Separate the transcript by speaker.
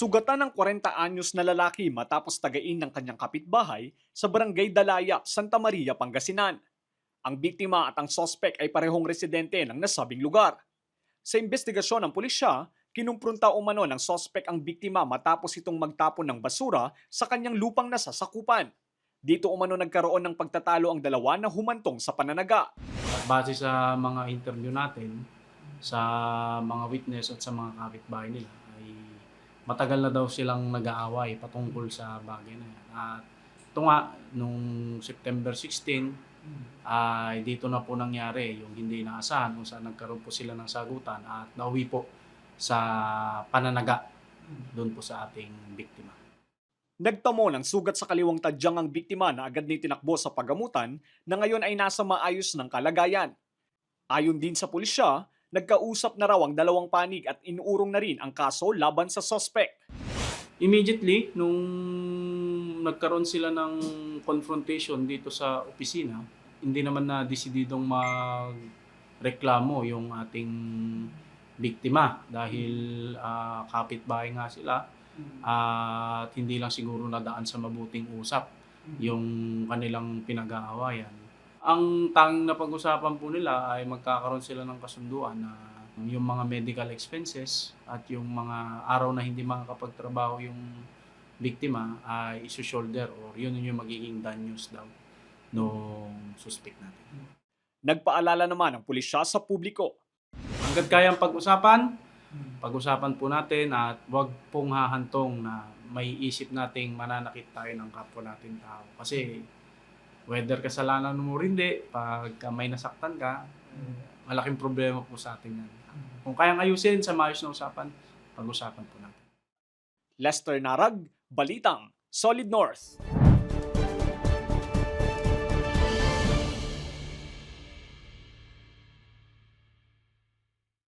Speaker 1: Sugatan ng 40 anyos na lalaki matapos tagain ng kanyang kapitbahay sa barangay Dalayap, Santa Maria, Pangasinan. Ang biktima at ang sospek ay parehong residente ng nasabing lugar. Sa investigasyon ng pulisya, kinumprunta umano ng sospek ang biktima matapos itong magtapon ng basura sa kanyang lupang nasasakupan. Dito umano nagkaroon ng pagtatalo ang dalawa na humantong sa pananaga.
Speaker 2: Base sa mga interview natin, sa mga witness at sa mga kapitbahay nila, ay matagal na daw silang nag-aaway patungkol sa bagay na yan. At ito nga, nung September 16, ay dito na po nangyari yung hindi inaasahan kung saan nagkaroon po sila ng sagutan at nauwi po sa pananaga doon po sa ating biktima.
Speaker 1: Nagtamo ng sugat sa kaliwang tadyang ang biktima na agad ni tinakbo sa pagamutan na ngayon ay nasa maayos ng kalagayan. Ayon din sa pulisya, nagkausap na raw ang dalawang panig at inuurong na rin ang kaso laban sa sospek.
Speaker 2: Immediately, nung nagkaroon sila ng confrontation dito sa opisina, hindi naman na desididong magreklamo yung ating biktima dahil ah, kapitbahay nga sila at hindi lang siguro nadaan sa mabuting usap yung kanilang pinag-aawayan. Ang tanging na pag-usapan po nila ay magkakaroon sila ng kasunduan na yung mga medical expenses at yung mga araw na hindi makakapagtrabaho yung biktima ay isu-shoulder or yun yung magiging danyos daw nung suspect natin.
Speaker 1: Nagpaalala naman ang pulisya sa publiko.
Speaker 2: Hanggat kayang pag-usapan, pag-usapan po natin at wag pong hahantong na may isip nating mananakit tayo ng kapwa natin tao. Kasi whether kasalanan mo rin hindi, pag may nasaktan ka, malaking problema po sa atin yan. Kung kayang ayusin sa maayos na usapan, pag-usapan po natin.
Speaker 1: Lester Narag, Balitang, Solid North.